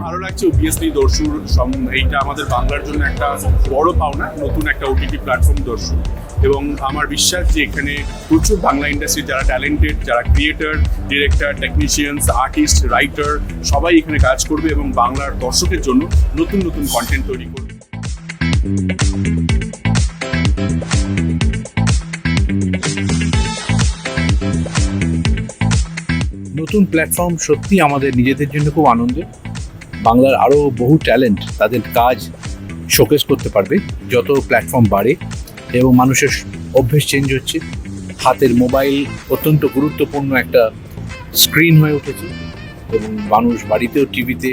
ভালো লাগছে অবভিয়াসলি দর্শুর এইটা আমাদের বাংলার জন্য একটা বড় পাওনা, নতুন একটা ওটিটি প্ল্যাটফর্ম দর্শু। এবং আমার বিশ্বাস যে এখানে প্রচুর বাংলা ইন্ডাস্ট্রি যারা ট্যালেন্টেড যারা creator director technicians artist writer সবাই এখানে কাজ করবে এবং বাংলার দর্শকের জন্য নতুন নতুন কন্টেন্ট তৈরি করবে। নতুন প্ল্যাটফর্ম সত্যি আমাদের নিজেদের জন্য খুব আনন্দের। বাংলার আরও বহু ট্যালেন্ট তাদের কাজ শোকেস করতে পারবে, যত প্ল্যাটফর্ম বাড়ে এবং মানুষের অভ্যেস চেঞ্জ হচ্ছে। হাতের মোবাইল অত্যন্ত গুরুত্বপূর্ণ একটা স্ক্রিন হয়ে উঠেছে এবং মানুষ বাড়িতেও টিভিতে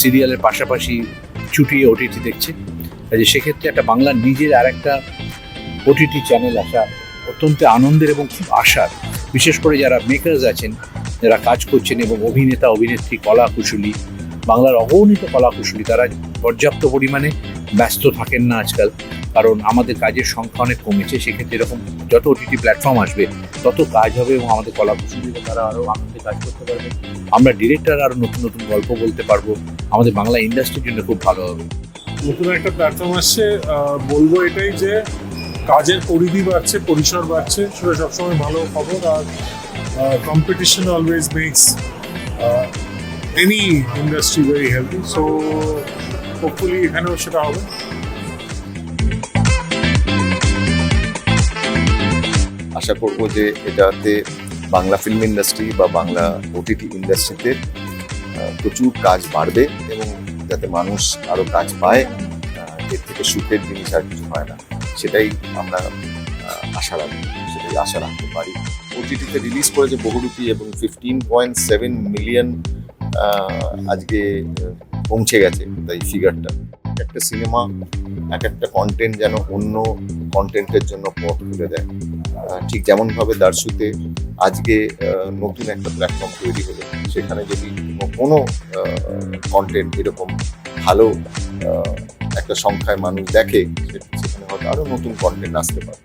সিরিয়ালের পাশাপাশি ছুটিয়ে ওটিটি দেখছে। কাজে সেক্ষেত্রে একটা বাংলার নিজের আর একটা ওটিটি চ্যানেল আসা অত্যন্ত আনন্দের এবং খুব আশার। বিশেষ করে যারা মেকার্স আছেন যারা কাজ করছেন এবং অভিনেতা, অভিনেত্রী কলা কুশলী বাংলার অগণিত কলা কুশলী তারা পর্যাপ্ত পরিমাণে ব্যস্ত থাকেন না আজকাল। কারণ আমাদের কাজের সংখ্যা অনেক কমেছে, সেক্ষেত্রে এরকম যত ওটিটি প্ল্যাটফর্ম আসবে, তত কাজ হবে এবং আমাদের কলা কুশলীরা তারা আরও আনন্দে কাজ করতে পারবে। আমরা ডিরেক্টর আরও নতুন নতুন গল্প বলতে পারব। আমাদের বাংলা ইন্ডাস্ট্রির জন্য খুব ভালো হবে। নতুন একটা প্ল্যাটফর্ম আসছে বলব এটাই যে, কাজের পরিধি বাড়ছে, পরিসর বাড়ছে, সেটা সবসময় ভালো খবর। আর competition always makes any industry very healthy so hopefully এখানেও সেটা হবে আশা করব যে এটাতে বাংলা ফিল্ম ইন্ডাস্ট্রি বা বাংলা ওটিটি ইন্ডাস্ট্রিতে প্রচুর কাজ বাড়বে এবং যাতে মানুষ আরও কাজ পায় এর থেকে সুখের জিনিস আর কিছু হয় না। সেটাই আমরা আশা রাখি আশা রাখতে পারি। ওটিটিতে রিলিজ করেছে বহুরূপী এবং ফিফটিন পয়েন্ট সেভেন মিলিয়ন আজকে পৌঁছে গেছে তাই ফিগারটা একটা সিনেমা এক একটা কন্টেন্ট যেন অন্য কন্টেন্টের জন্য পথ খুলে দেয়। ঠিক যেমনভাবে দার্সুতে আজকে নতুন একটা প্ল্যাটফর্ম তৈরি হলো, সেখানে যদি কোনো কন্টেন্ট এরকম ভালো একটা সংখ্যায় মানুষ দেখে, সেখানে হয়তো আরও নতুন কন্টেন্ট আসতে পারে।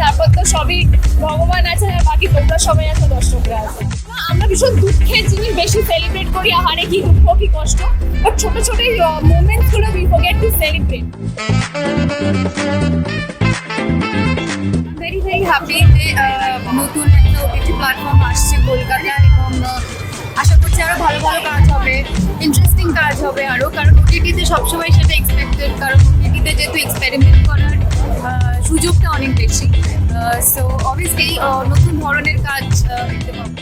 তারপর তো সবই ভগবান আছে আর বাকি তোমরা সবাই আছো, দর্শকরা আমরা ভীষণ দুঃখের জিনিস বেশি সেলিব্রেট করি, আহারে কি দুঃখ, কি কষ্ট। বাট ছোট ছোট মোমেন্টসগুলো we forget to celebrate very যে নতুন একটা ওটিটি প্ল্যাটফর্ম আসছে কলকাতায় এবং আশা করছি আরও ভালো ভালো কাজ হবে ইন্টারেস্টিং কাজ হবে আরও, কারণ ওটিটিতে সবসময় সেটা এক্সপেক্টেড কারণ ওটিটিতে যেহেতু এক্সপেরিমেন্ট করার সুযোগটা অনেক বেশি। সো অবভিয়াসলি নতুন ধরনের কাজ দেখতে পাবো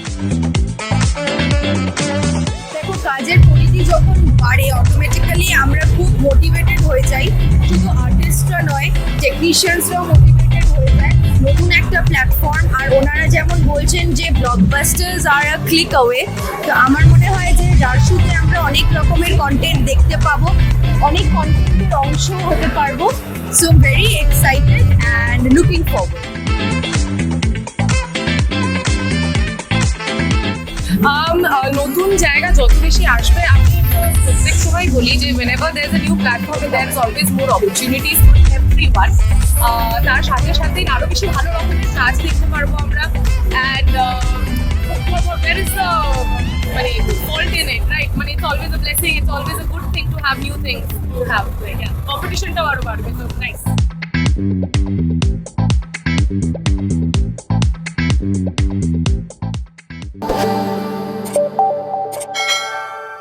দেখো, কাজের পরিধি যখন বাড়ে অটোমেটিক্যালি আমরা খুব মোটিভেটেড হয়ে যাই। শুধু আর্টিস্টরা নয় টেকনিশিয়ানসরাও মোটিভেটেড হয়ে যায়। নতুন একটা প্ল্যাটফর্ম আর ওনারা যেমন বলছেন যে ব্লকবাস্টার্স আর ক্লিক অ্যাওয়ে তো আমার মনে হয় যে ডার্সুতে আমরা অনেক রকমের কন্টেন্ট দেখতে পাবো, অনেক কন্টেন্টের অংশ হতে পারব। So very excited and looking forward নতুন জায়গা যত বেশি আসবে, আমি প্রত্যেক সময় বলি যে new platform there is always more opportunities. for everyone uh, তার সাথে সাথে আরও বেশি ভালো রকমের কাজ দেখতে পারব আমরা অ্যান্ড there is a মানে fault in it right মানে it's always a blessing it's always a good thing to have new things to have yeah competition টাও আরও বাড়বে so nice